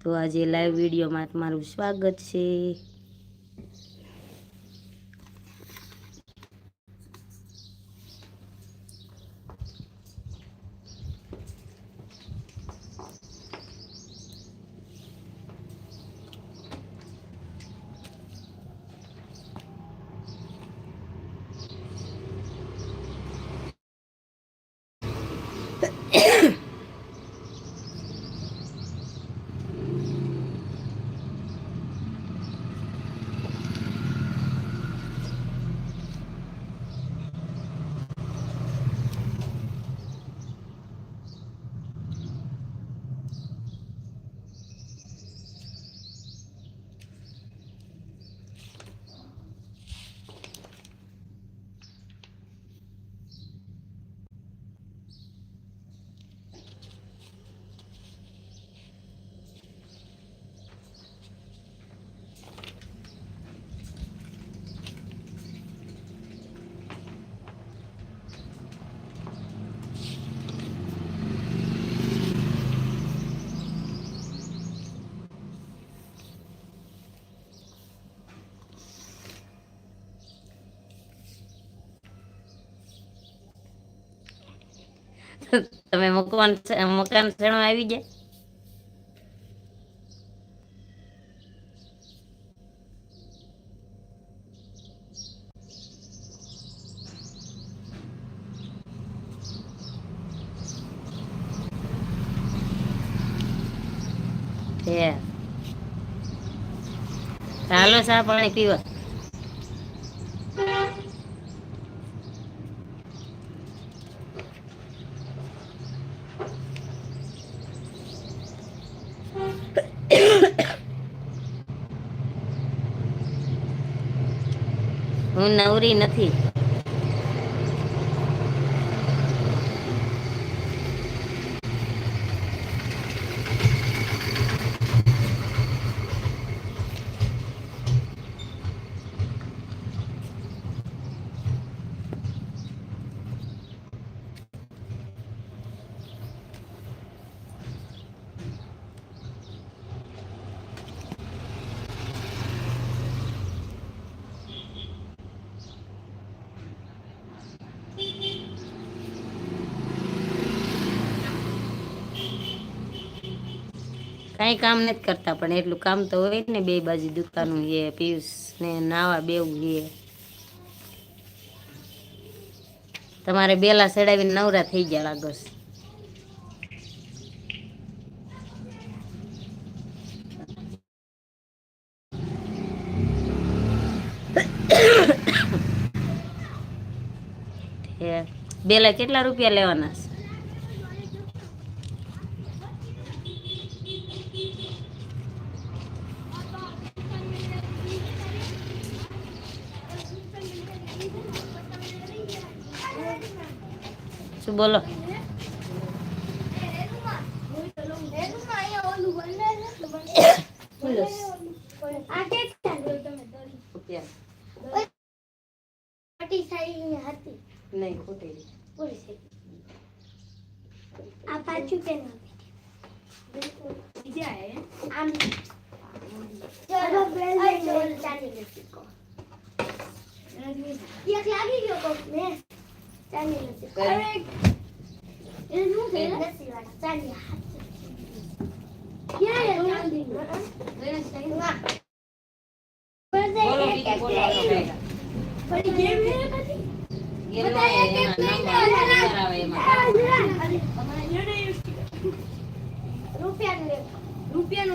તો આજે લાઈવ વિડીયોમાં તમારું સ્વાગત છે. તમે મકાન મકાન શેણવા આવી જાય હે ચાલો ચા પાણી પીવા હું નવરી નથી. કાંઈ કામ નથી કરતા, પણ એટલું કામ તો હોય ને બે બાજુ દુકાનું એ, પિયુષ ને નાવા બેવું એ. તમારે બેલા ચડાવીને નવરા થઈ ગયા લાગો બેલા કેટલા રૂપિયા લેવાના છે? બોલો. નહીં ખોટી આ પાછું આમ ચલો બેલ ચાલી નથી એક લાગી ગયો કોક ને.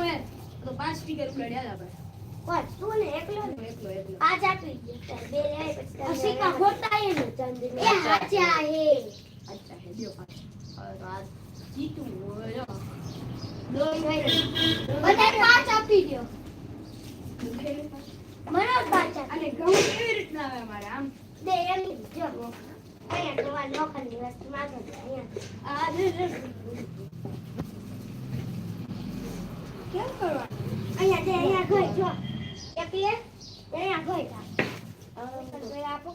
એ તો પાંચ સ્ટીકર ઉડાડ્યા આપણે કોણ તું ને એકલો? એકલો એકલો પાંચ આપી બે લે પછી ખોટા આપી દો મને પાંચ અને ઘઉં કેવી રીતના આવે અમારે આમ દે એમ જો અહીંયા વસ્તુ માગે છે અહીંયા આ. કેમ કરવાનું અહીંયા દે અહીંયા ગઈ જો અહીંયા આપો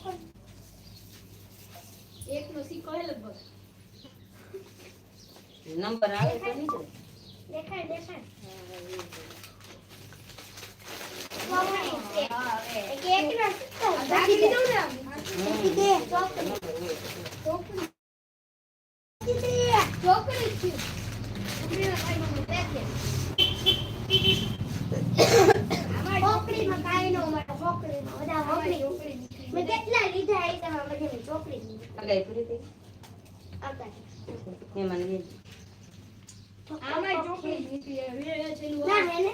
કોણ એકનો સિક્કો હે લગભગ. નંબર આવે તો નીકળે. દેખાય દેખાય. એક નો સિક્કો રાખી દીધું ને. મૂકી દે ચોકડી ચોકડી મૂકી દે ચોકડી જ છે. ચોકડીના કાંઈ ન મળે. આમાં ચોકડીમાં કાંઈ ન મળે ચોકડીમાં બધા આમાં ચોકડી ચોકડી નીકળી. મેં કેટલા લીધા એ તમારા બધાની ચોકડી જ લીધી. અગાઈ પૂરી થઈ આગળ. એમાં લઈ આમાંય ચોકડી જ નીકળી. હવે એ છેલ્લું ના આ. હે ને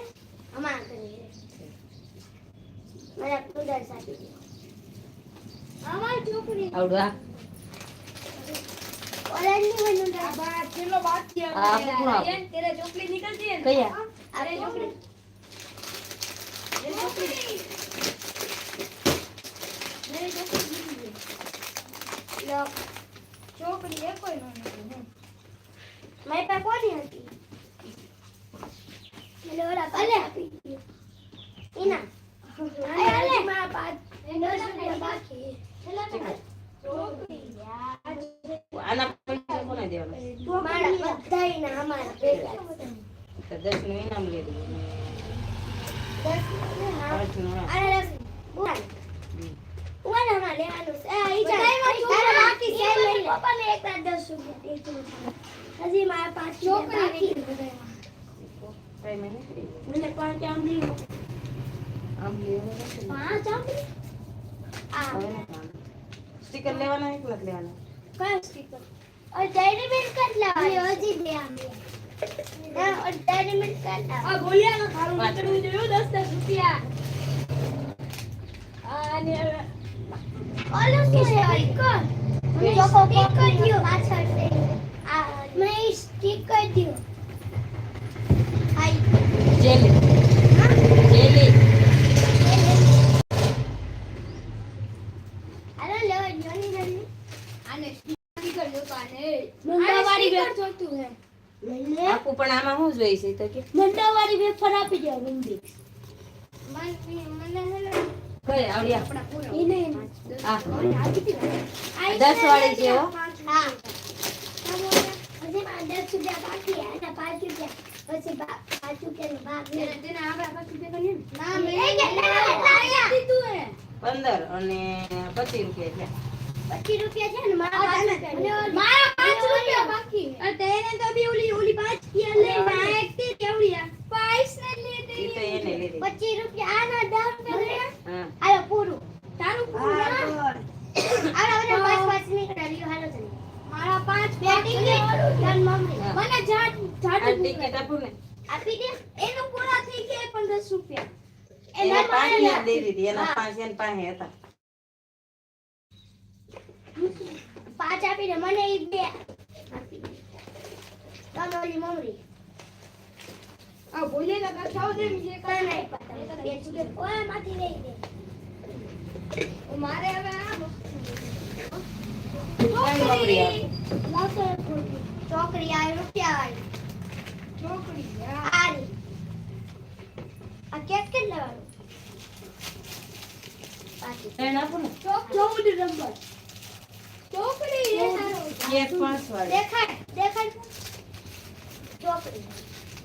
અમાર કરી મારા કુદર સાથે આમાંય ચોકડી આવડું આ ઓરેન્જની બનું મેરી ચોકડી નીકળી ગઈ. લો ચોકડી એ કોઈ ન હમ. મારી પાસે કોની હતી મને ઓલા ભલે આપી દીધી. ઈના અરે મારા પાંચ દસ રૂપિયા બાકી છેલ્લા તો ચોકડી યાર આના પૈસા કોને દેવાના મારા બધાયના અમારા ભેગા છે. દસનું ઇનામ લઈ દઉં દસ ને નું. અરે દસ ઉડાન હમ. ઉડાન અમારે લેવાનું છે આ ઈ જાય તારા બાકી છે લઈ લે પપ્પાને એક વાર દસ રૂપિયા દેજો હજી મારા પાંચ ચોકડી બાકી નીકળી કઈ મને નથી. મને પાંચ આમ દીધું આમ લેવું નથી. પાંચ આમ આ હવે નથી આમ. સ્ટીકર લેવાના એક નથી લેવાના કયો સ્ટીકર ઓર ડાયરી મિલ્ક કેટલા હજી બે આમ ના ઓર ડાયરી મિલ્ક કેટલા આ બોલિયામાં ખારું નીકળવું જોઈએ દસ દસ રૂપિયા અને હવે ઓલું કે સ્ટીકર મને સ્ટીકર દ્યો પાછળ છે આ સ્ટીક કરી દ્યો આઈ જેલી જેલી અરે લેવા જોની જલ્દી આને આને મંડાવાળી સ્ટીકર વેફર જોતું હે. આપું પણ આમાં શું જોઈ તો કે મંડાવાળી વેફર આપી દો મને મને દસ વાળી છે પંદર અને પચીસ રૂપિયા છે પચીસ રૂપિયા છે ને મારા મારા પાંચ રૂપિયા બાકી. તેને તો બી ઓલી ઓલી પાંચ કિયા લે ના એક થી કેવડિયા પાંચ ને લે એ તો એને લીધી. પચીસ રૂપિયા. આના દસ રૂપિયા છે. હા. હાલો પૂરું. તારું પૂરું હાલો. બધા પાંચ પાંચ નીકળ્યા. લ્યો હાલો તને. મારા પાંચ બે ટિકિટ? ધન મમ્મી. મને જાટ આ જાટું ટિકિટ આપું ને. આપી દે એનો પૂરા થઈ ગયા પણ દસ રૂપિયા. એના પાંચ મારે જ દીધી. એના પાંચ એના પાંચ હતા. પાંચ આપી દે મને ઈ બે આપી દે ત્રણ ઓલી મમરી આ બોલે લગા કથાઓ દે બીજે કઈ આપ્યા પતા બે. ઓયમાંથી લઈ દે મારે હવે આ ખોટી. ચોકડી આ રૂપિયા વાળી. આ આ પાછી. આપું ને. ચૌદ નંબર. ચોકડી એ સારો એક પાંચ વાળી. દેખાડ દેખાડ. ચોકડી.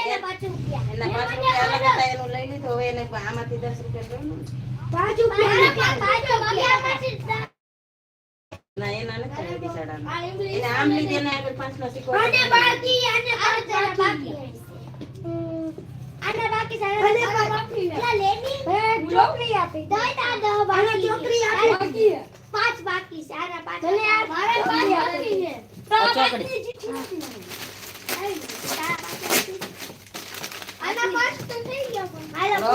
લીધું એના પાંચ રૂપિયા. એના પાંચ રૂપિયા અલગ હતા એનું લઈ લીધું હવે એને આમાંથી દસ રૂપિયા લેવાનું પાંચ રૂપિયા પાંચ રૂપિયા ના એના નથી હવે બિચારાના. એને આમ લીધે એને આગળ પાંચ નો સિક્કો અને બાકી અને પાંચ બાકી આના બાકી છે. આના બાકી. લા લેની ચોકડી આપી. દોય તા દો બાકી ચોકડી આપી. પાંચ બાકી છે. પાંચ ભલે આ મારે ચોકડી પાંચ આપી. બાકી છે. ચોકડી તો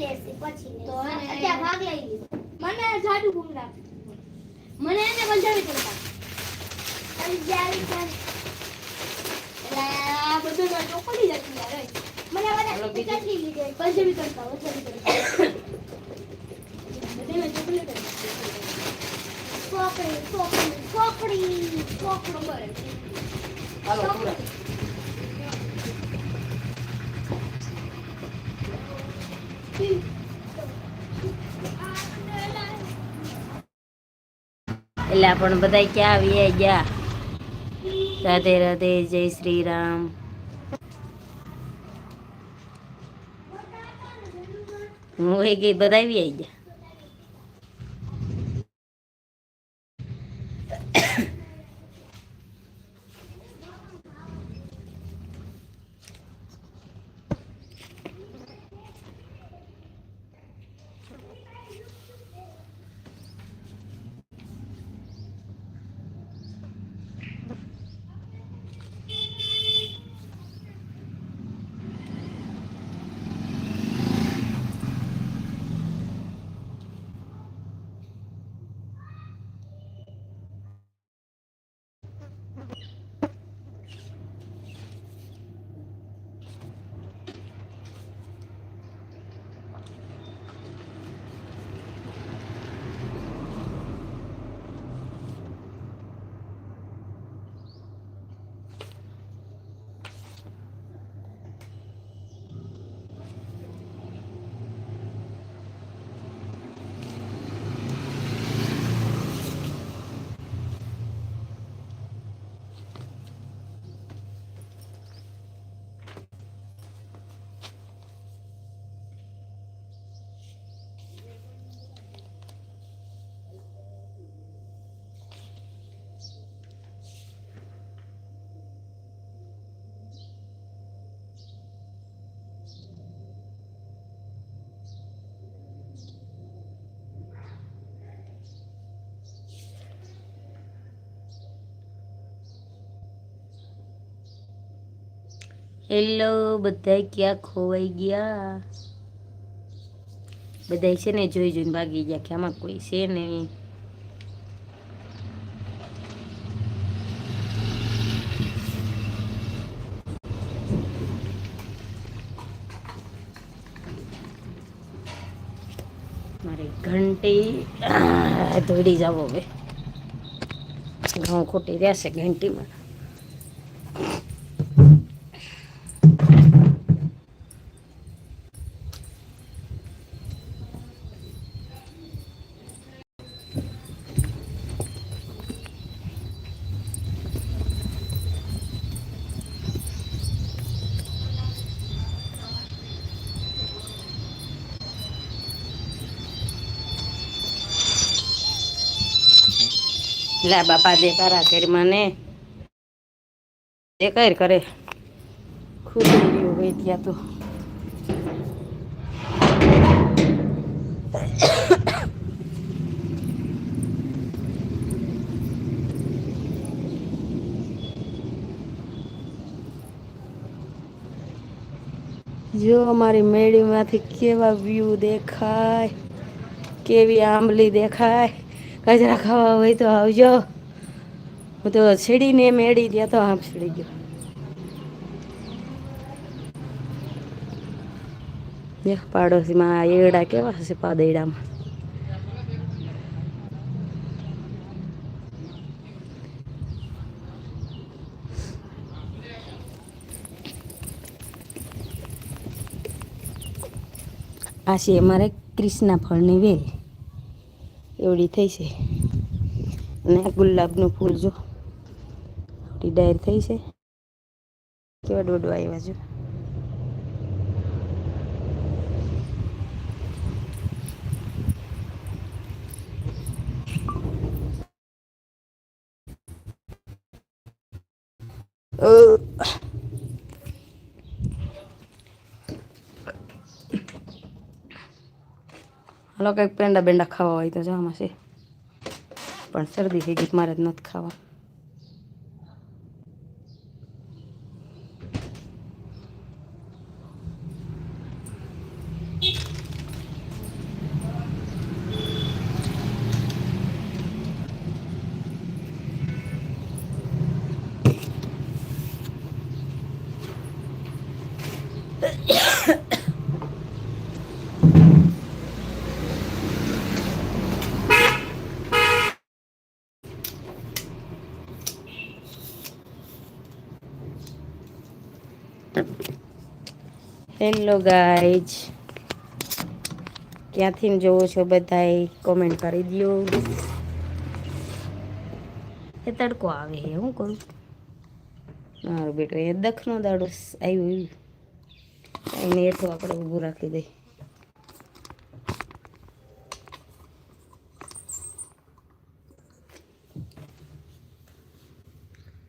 લેશે એને- અત્યારે ભાગ લઈ લીધો મને એને પંજાબી એટલે આ બધું ચોપડી એટલે આપણે બધા ક્યાં આવીએ? ગયા રાધે રાધે જય શ્રી રામ. હું ગઈ બધા આવી ગયા હેલો બધા ક્યાં ખોવાઈ ગયા? બધા છે ને જોઈ જોઈને ભાગી ગયા કે આમાં કોઈ છે નહીં મારે ઘંટી દોડી જાવ હવે. ઘઉં ખોટી રહેશે ઘંટીમાં. લા બાપા દેખારા કરી મને કઈ કરે રહ્યું હોય ત્યાં તો. જો અમારી મેળીમાંથી કેવા વ્યૂ દેખાય, કેવી આંબલી દેખાય. કચરા ખાવા હોય તો આવજો. હું તો સીડીને મેળી ત્યાં તો આમ છેડી ગયો. દેખ પાડોશીમાં એડા કેવા હશે પાદેડામાં આ છે અમારે ક્રિષ્ના ફળની વેલ. એવડી થઈ છે અને ગુલાબનું ફૂલ જો ડાયર થઈ છે કેવા ડોડવા આવ્યા જો Oh. હાલો કંઈક પેંડા બેંડા ખાવા હોય તો જવામાં છે. પણ શરદી થઈ ગઈ મારે જ નથી ખાવા. હેલો ગાઈજ ક્યાંથી જોવો છો બધાએ કોમેન્ટ કરી દો એ તડકો આવે છે હું કરું? મારું બેટો એ દખનો દાડો આવ્યું. એને એઠું આપણે ઊભું રાખી દઈ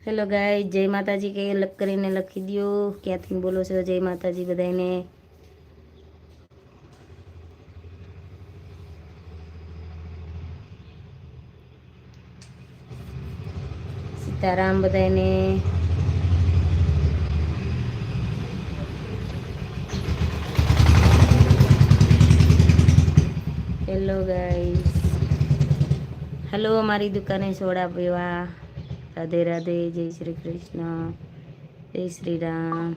હેલો ગાય જય માતાજી કે લખ કરીને લખી દો ક્યાંથી બોલો છો? જય માતાજી બધાને સીતારામ બધાને હેલો ગાઈસ. હેલો, અમારી દુકાને સોડા પીવા. રાધે રાધે, જય શ્રી કૃષ્ણ, જય શ્રી રામ.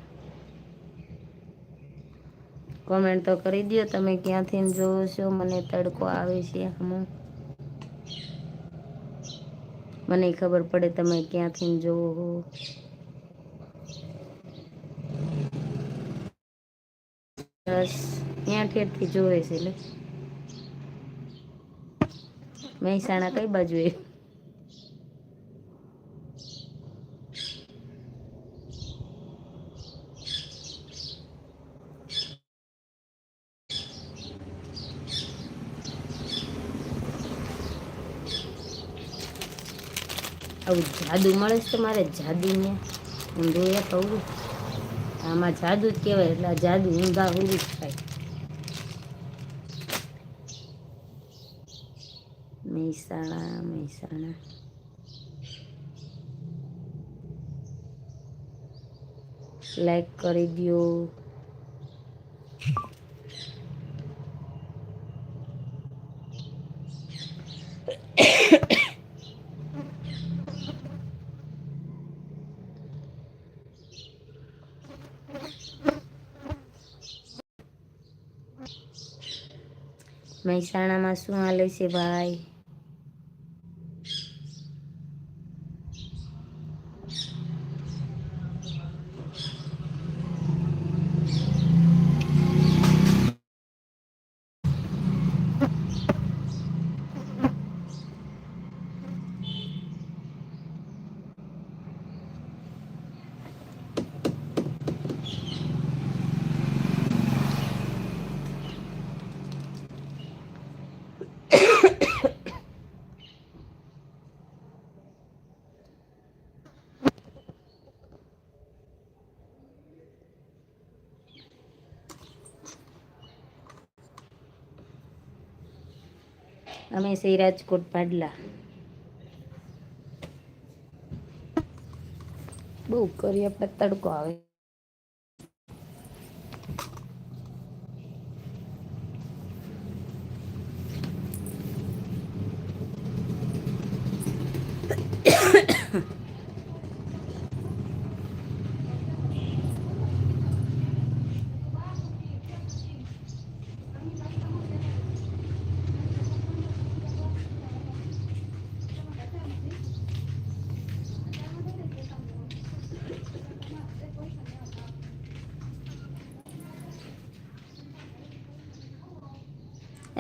કોમેન્ટ તો કરી દો તમે ક્યાંથી જોવો છો મને તડકો આવે છે હમું મને ખબર પડે તમે ક્યાંથી જોવો હો. બસ, ત્યાં ઠેરથી જોવે છે એટલે મહેસાણા કઈ બાજુ એ? આવું જાદુ મળે છે તમારે? જાદુ ને ઊંધું એ કહું? આમાં જાદુ જ કહેવાય, એટલે જાદુ ઊંધા ઊંધું જ થાય. મહેસાણા મહેસાણા. લાઈક કરી દો મહેસાણામાં શું હાલે છે ભાઈ? અમે શ્રી રાજકોટ પાડલા. બહુ કરી આપણે તડકો આવે. એ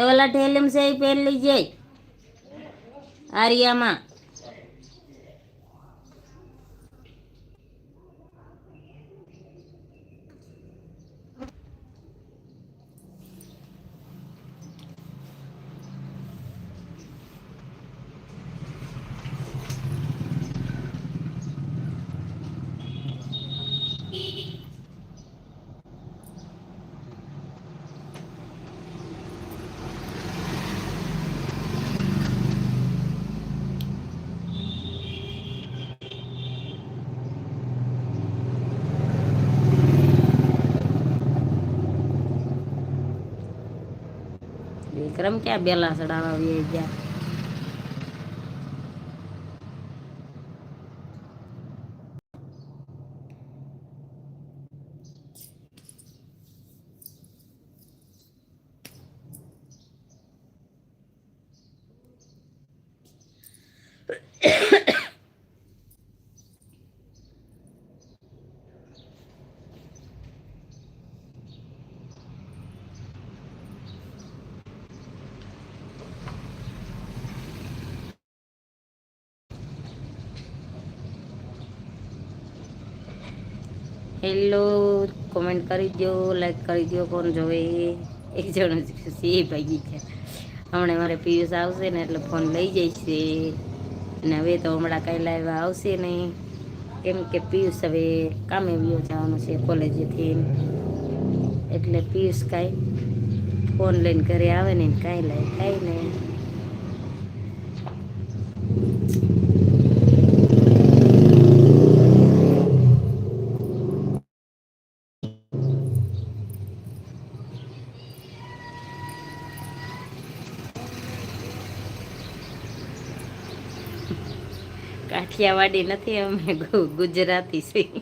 ઓલા ઠેલમ છે એ પહેર આરિયામાં. વિક્રમ ક્યાં બેલા સડાવા આવી ગયા? હેલો કોમેન્ટ કરી દો લાઈક કરી દો કોણ જોવે એક જણ સી ભાગી છે હમણાં મારે પિયુષ આવશે ને એટલે ફોન લઈ છે. અને હવે તો હમણાં કાંઈ લાવ્યા આવશે નહીં. કેમ કે પિયુષ હવે કામે વિયો જવાનું છે કોલેજેથી એટલે પિયુષ કાંઈ ફોન લઈને ઘરે આવે ને કાંઈ લાય કાંઈ નહીં. કાઠિયાવાડી નથી, અમે ગુજરાતી છીએ.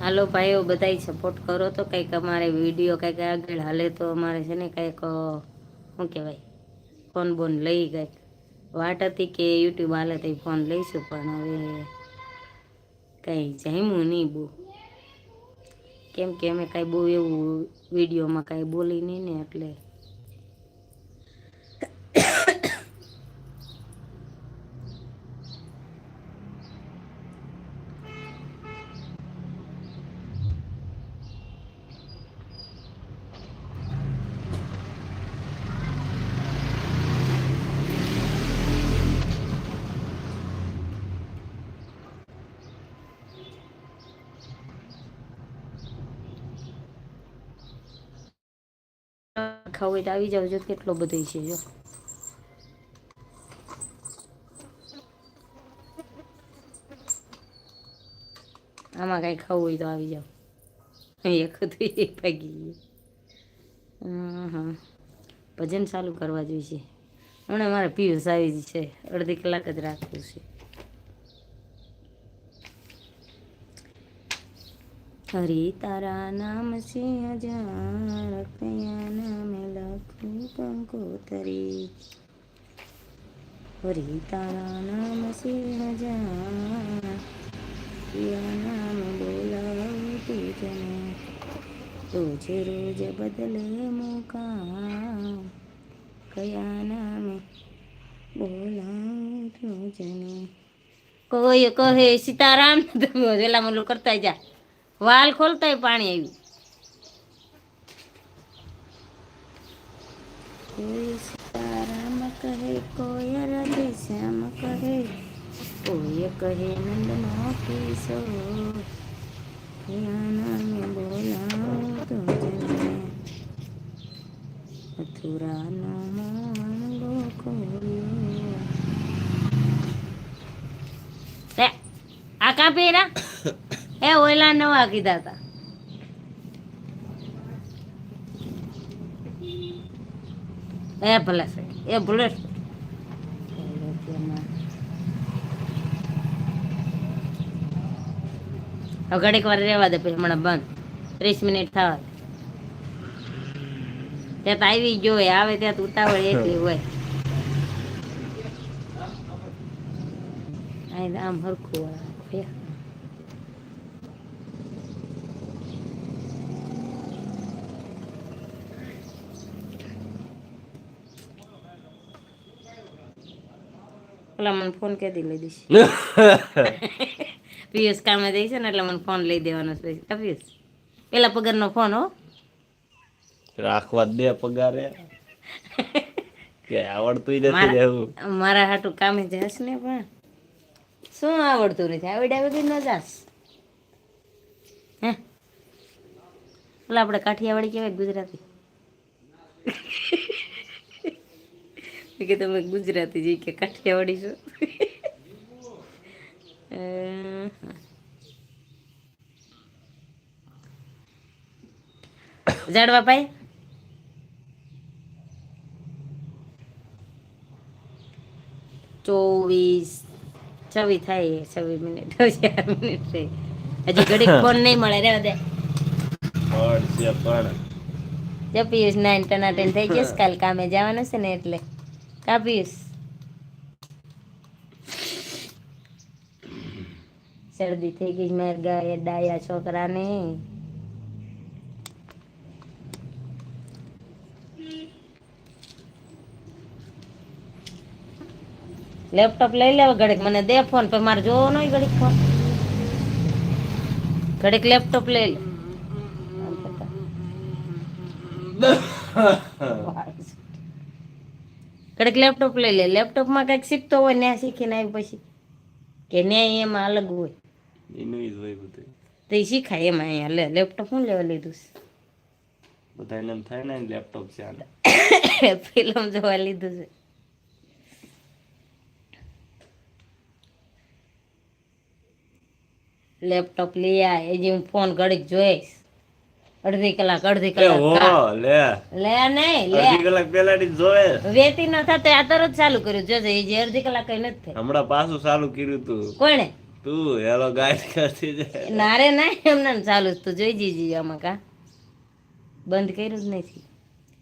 હાલો ભાઈઓ, બધાય સપોર્ટ કરો તો કંઈક અમારે વીડિયો કંઈક આગળ હાલે તો અમારે છે ને કંઈક શું કહેવાય? ફોન બોન લઈ કંઈક. વાટ હતી કે યુટ્યુબ હાલે તો ફોન લઈશું, પણ હવે કંઈ જામ્યું નહીં બહુ. કેમ કે અમે કાંઈ બહુ એવું વિડીયોમાં કાંઈ બોલી નહીં ને એટલે ખાવું આવી જાવ જો કેટલો બધો છે, જો. આમાં કાંઈ ખાવું હોય તો આવી જાવ. એક હતું એક ભાગી હમ ભજન ચાલુ કરવા જોઈએ હમણાં મારા પિયુષ આવી છે. અડધી કલાક જ રાખવું છે. હરે તારા નામ છે હજાર કયા નામે લખું કંકોતરી હરે તારા નામ છે હજાર કયા નામ બોલાવું તુજને રોજ રોજ બદલે મોકા કયા નામે બોલાવું તુજને કોઈ કહે સીતારામ તમે વેલા મલું કરતા જા વાલ ખોલતાય પાણી આવ્યું. કોઈ સીતારામ કહે કોઈ રાધે શ્યામ કહે કોઈ કહે નંદ નો કયા જને મથુરાનો મોહન ગોકુળિયો આ કાપી એ ઓયલા નવા કીધા હતા એ ભલે એ ભૂલે છે. હવે ઘડીક વાર રહેવા દે પછી હમણાં બંધ. ત્રીસ મિનિટ થવા દે. ત્યાં તો આવી ગયો હોય, આવે ત્યાં તો ઉતાવળ એટલી હોય. આમ હરખું હોય. પેલા મને ફોન કે દી લઈ દઈશ. પિયુષ કામે જઈ છે ને એટલે મને ફોન લઈ દેવાનો છે. પિયુષ? પેલા પગારનો ફોન હો. રાખવા દે પગારે. કે આવડતું નથી મારા- રહેવું. મારા હાટું કામે જશ ને પણ. શું આવડતું નથી? આવડ્યા વગર ન જાસ હે? પેલા આપણે કાઠિયાવાડી કહેવાય ગુજરાતી. કે તમે ગુજરાતી જઈ કે કાઠિયાવાડી છો. જાડવા ભાઈ? ચોવીસ છવ્વીસ થાય છવ્વીસ મિનિટ ચાર મિનિટ થઈ હજી ઘડીક ફોન નહીં મળે રે દે. જપીશ નાઇન ટના ટેન થઈ ગયો કાલ કામે જવાનું છે ને એટલે. કા શરદી થઈ ગઈ મારા ગાય ડાયા છોકરાને. લેપટોપ લઈ લેવા ઘડીક, મને દે ફોન, પણ મારે જોવો નહીં ઘડીક ફોન. ઘડીક લેપટોપ લઈ લે. કરતા. લેપટોપ લઈ લે. લેપટોપમાં કંઈક શીખતો હોય ને શીખીને આવી પછી. કે ન્યાય એમાં અલગ હોય. એનું જ હોય બધું. તો એ શીખાય એમાં અહીંયા. લે લેપટોપ હું લેવા લીધું બધા એમ થાય ને લેપટોપ છે આને. ફિલ્મ જોવા લીધું છે. લેપટોપ લઈ આ હજી હું ફોન ઘડીક જોઈશ. અડધી કલાક અડધી કલાક. લે. લે નહીં લે. અડધી કલાક પહેલાની જ જોવે. વેતી ન થતો આ તરત ચાલુ કર્યું. જોજે એ જે અડધી કલાક કઈ નથી હમણાં પાછું ચાલુ કર્યું તું. કોણે? તું હેલો ગાઈડ કરતી છે નારે ના એમને ચાલુ તું. જોઈ જીજી આમાં કા. બંધ કર્યું જ નથી.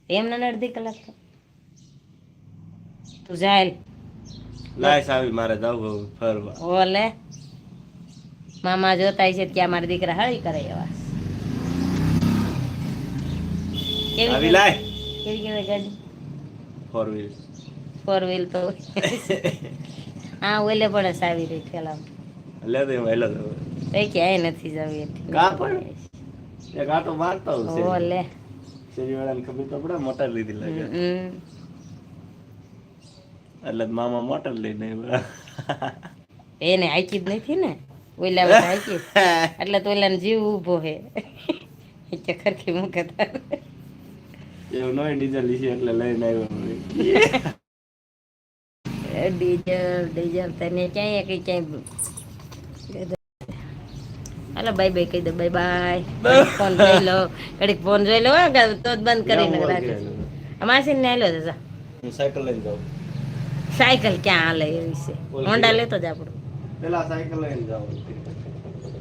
એમને અડધી કલાક તું જાય લાય સાવી મારે જવું ફરવા. ઓલે મામા જોતા છે ત્યાં મારા દીકરા હળી કરે એવા. કેવી લાય. કેવી કેવી ગાડી? ફોર વ્હીલ ફોર વ્હીલ તો. હા ઓલે પણ સાવી રહી પેલા. લે તો એમાં હેલો જવું ક્યાંય નથી જવી એટલી. કા પણ? એક આટો મારતા હું શેરી. ઓલે. ખબર તો પડે મોટર લીધી લાગે. એટલે મામા મોટર લઈને એને હાકી જ નથી ને? ઓલા હાકી. એટલે તો ઓલાને જીવ ઊભો હે. કે ખરખી મૂકે તારે. એવું નવી ડીઝલ લીધી એટલે લઈને આવ્યો ડીઝલ ડીઝલ તને ક્યાંય કઈ ક્યાંય હાલો બાય બાય કહી દો બાય બાય ફોન જોઈ લો કડીક ફોન જોઈ લો હો, તો જ બંધ કરીને રાખે માસી ને લો દાદા સાયકલ લઈને જાઓ સાયકલ ક્યાં હાલે એવી છે હોન્ડા લેતો જ આપણું. પેલા સાયકલ લઈને જાઓ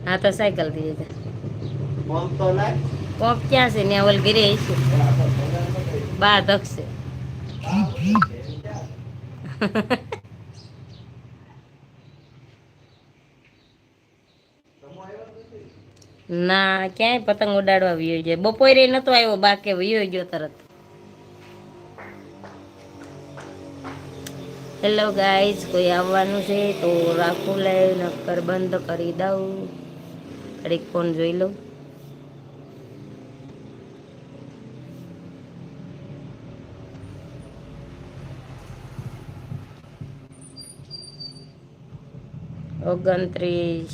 હા તો સાયકલથી જાય પંપ તો નાખ. પોપ ક્યાં છે? ને ઓલ ગીરે છે બા ધકશે ના, ક્યાંય પતંગ ઉડાડવા વિયો જાય. બપોરે નતો આવ્યો, બાકે વયો ગયો તરત. હેલો ગાઈઝ કોઈ આવવાનું છે તો રાખું લઈ નક્કર બંધ કરી દઉં. ઘડીક ફોન જોઈ લઉં. ઓગણત્રીસ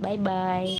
બાય બાય